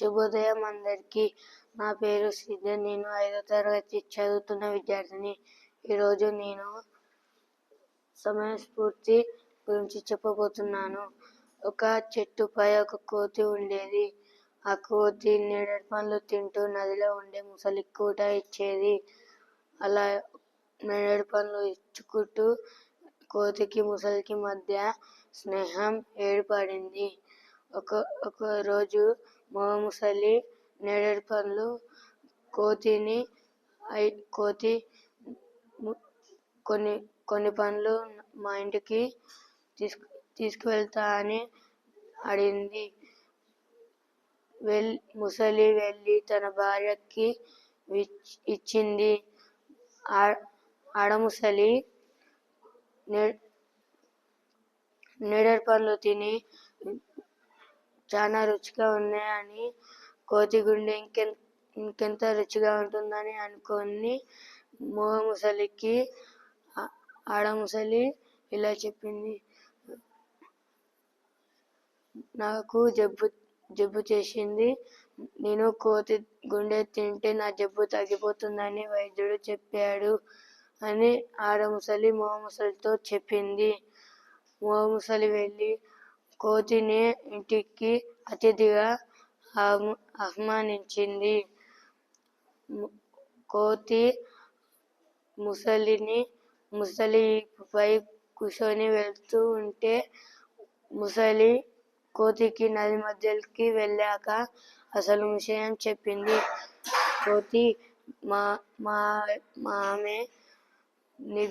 శుభోదయం అందరికీ. నా పేరు శ్రీధర్. నేను ఐదో తరగతి చదువుతున్న విద్యార్థిని. ఈరోజు నేను సమయస్ఫూర్తి గురించి చెప్పబోతున్నాను. ఒక చెట్టుపై ఒక కోతి ఉండేది. ఆ కోతి నేరేడు పండ్లు తింటూ నదిలో ఉండే ముసలికి కూడా ఇచ్చేది. అలా నేరేడు పండ్లు ఇచ్చుకుంటూ కోతికి ముసలికి మధ్య స్నేహం ఏర్పడింది. ఒక ఒక రోజు ముసలి నేరేడు పండ్లు కోతిని కోతి కొన్ని కొన్ని పండ్లు మా ఇంటికి తీసుకు తీసుకువెళ్తా అని అడిగింది. వెల్ ముసలి వెళ్ళి తన భార్యకి ఇచ్చింది. ఆడముసలి ఆడ నే నేరేడు పండ్లు తిని చాలా రుచిగా ఉన్నాయని కోతి గుండె ఇంకెం ఇంకెంత రుచిగా ఉంటుందని అనుకొని మగ ముసలికి ఆడ ముసలి ఇలా చెప్పింది. నాకు జబ్బు జబ్బు చేసింది. నేను కోతి గుండె తింటే నా జబ్బు తగ్గిపోతుందని వైద్యుడు చెప్పాడు అని ఆడ ముసలి మగ ముసలితో చెప్పింది. మగ ముసలి వెళ్ళి కోతిని ఇంటికి అతిథిగా ఆహ్వానించింది. కోతి ముసలిని ముసలిపై కూర్చొని వెళ్తూ ఉంటే ముసలి కోతికి నది మధ్యలోకి వెళ్ళాక అసలు విషయం చెప్పింది. కోతి మా మా మా ఆమె నీ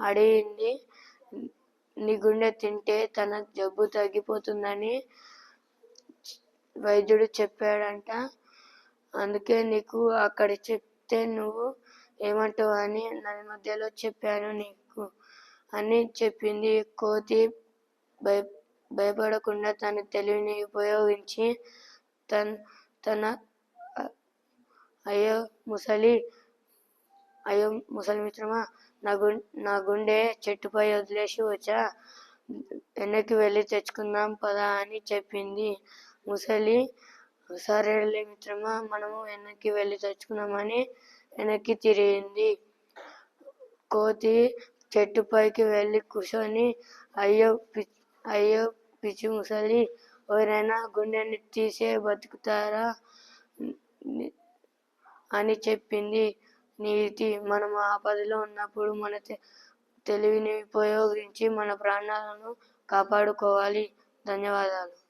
అడిగింది. నీ గుండె తింటే తన జబ్బు తగ్గిపోతుందని వైద్యుడు చెప్పాడంట. అందుకే నీకు అక్కడ చెప్తే నువ్వు ఏమంటావు అని నది మధ్యలో చెప్పాను నీకు అని చెప్పింది. కోతి భయ భయపడకుండా తన తెలివిని ఉపయోగించి తన తన అయ్యో ముసలి అయ్యో ముసలి మిత్రమా నా గు నా గుండె చెట్టుపై వదిలేసి వచ్చా? వెనక్కి వెళ్ళి తెచ్చుకుందాం పదా అని చెప్పింది ముసలి. సరేలే మిత్రమా మనము వెనక్కి వెళ్ళి తెచ్చుకున్నామని వెనక్కి తిరిగింది. కోతి చెట్టు పైకి వెళ్ళి కూర్చొని అయ్యో పి- అయ్యో పిచ్చి ముసలి ఎవరైనా గుండెని తీసే బతుకుతారా? అని చెప్పింది. నీతి. మనం ఆపదలో ఉన్నప్పుడు మన తె- తెలివిని ఉపయోగించి మన ప్రాణాలను కాపాడుకోవాలి. ధన్యవాదాలు.